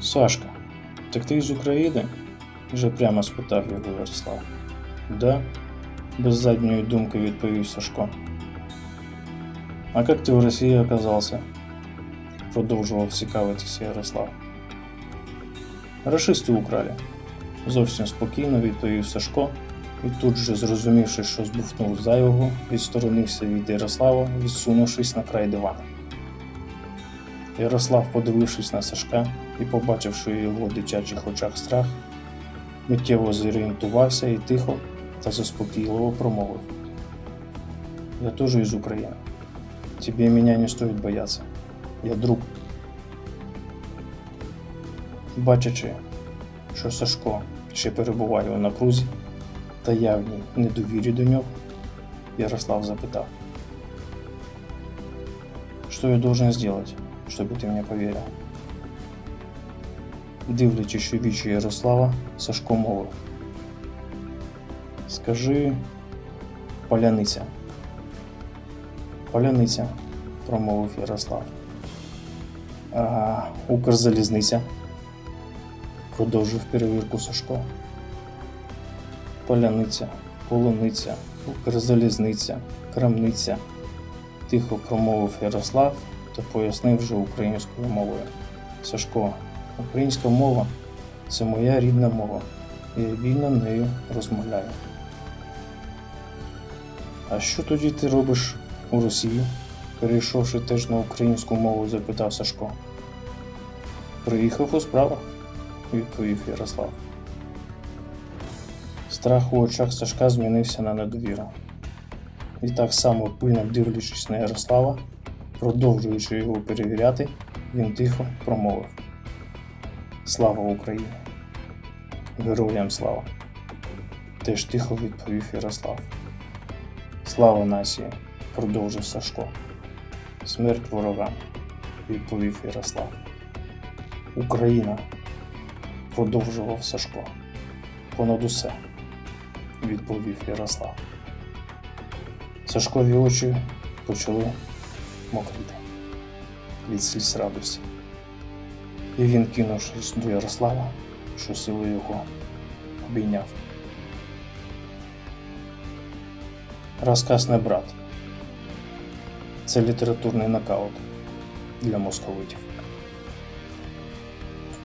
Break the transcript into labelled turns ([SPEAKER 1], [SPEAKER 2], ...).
[SPEAKER 1] Сашка, так ти з України? вже прямо спитав його Ярослав. Да, без задньої думки відповів Сашко. А як ти в Росії оказався? продовжував цікавитися Ярослав. Рашисти украли. Зовсім спокійно відповів Сашко, і тут же, зрозумівши, що збухнув за його, відсторонився від Ярослава, відсунувшись на край дивана. Ярослав, подивившись на Сашка і побачивши у його дитячих очах страх, миттєво зорієнтувався і тихо та заспокійливо промовив. Я тоже из Украины. Тебе меня не стоит бояться. Я друг. Бачачи, що Сашко ще перебуває у напрузі та явній недовірі до нього, Ярослав запитав. Что я должен сделать, чтобы ты мне поверил? Дивлячись у вічі Ярослава, Сашко мовив. Скажи, поляниця. Поляниця, промовив Ярослав. А Укрзалізниця. Продовжив перевірку Сашко. Поляниця, полуниця, Укрзалізниця, крамниця. Тихо промовив Ярослав та пояснив вже українською мовою. Сашко, українська мова це моя рідна мова. і Я вільно нею розмовляю. А що тоді ти робиш у Росії? перейшовши теж на українську мову, запитав Сашко. Приїхав у справах, відповів Ярослав. Страх у очах Сашка змінився на недовіру. І так само пильно дивлячись на Ярослава, продовжуючи його перевіряти, він тихо промовив: Слава Україні! Героям слава! Теж тихо відповів Ярослав. Слава нації! продовжив Сашко. Смерть ворогам, відповів Ярослав. Україна, продовжував Сашко. Понад усе, відповів Ярослав. Сашкові очі почали мокріти від сліз радості. І він, кинувшись до Ярослава, що силою його обійняв. Розказ не брат. Це літературний нокаут для московитів.